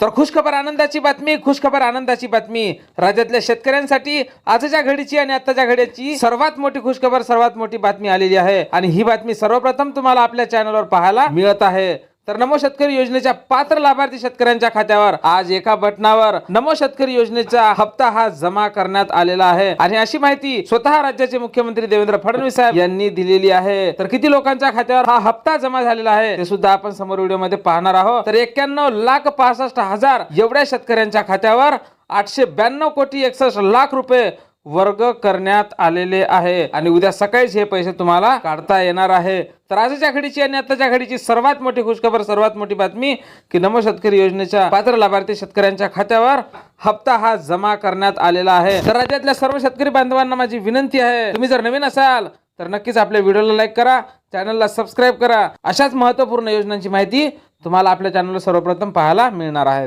तर खुशखबर आनंदाची बातमी खुशखबर आनंदाची बातमी. राज्यातल्या शेतकऱ्यांसाठी आजच्या घडीची आणि आताच्या घडीची सर्वात मोठी खुशखबर सर्वात मोठी बातमी आलेली आहे. आणि ही बातमी सर्वप्रथम तुम्हाला आपल्या चॅनलवर पाहायला मिळत आहे. तर नमो शेतकरी योजनेच्या पात्र लाभार्थी शेतकऱ्यांच्या खात्यावर आज एका बटनावर नमो शेतकरी योजनेचा हप्ता हा जमा करण्यात आलेला आहे. आणि अशी माहिती स्वतः राज्याचे मुख्यमंत्री देवेंद्र फडणवीस साहेब यांनी दिलेली आहे. तर किती लोकांच्या खात्यावर हा हप्ता जमा झालेला आहे ते सुद्धा आपण समोर व्हिडिओमध्ये पाहणार आहोत. तर एक्क्याण्णव लाख पासष्ट हजार एवढ्या शेतकऱ्यांच्या खात्यावर आठशे ब्याण्णव कोटी एकसष्ट लाख रुपये वर्ग करण्यात आलेले आहे. आणि उद्या सकाळीच हे पैसे तुम्हाला काढता येणार आहे. तर आजच्या घडीची आणि आताच्या घडीची सर्वात मोठी खुशखबर सर्वात मोठी बातमी की नमो शेतकरी योजनेच्या पात्र लाभार्थी शेतकऱ्यांच्या खात्यावर हप्ता हा जमा करण्यात आलेला आहे. तर राज्यातल्या सर्व शेतकरी बांधवांना माझी विनंती आहे तुम्ही जर नवीन असाल तर नक्कीच आपल्या व्हिडिओला लाईक करा चॅनलला सबस्क्राईब करा. अशाच महत्त्वपूर्ण योजनांची माहिती तुम्हाला आपल्या चॅनलला सर्वप्रथम पाहायला मिळणार आहे.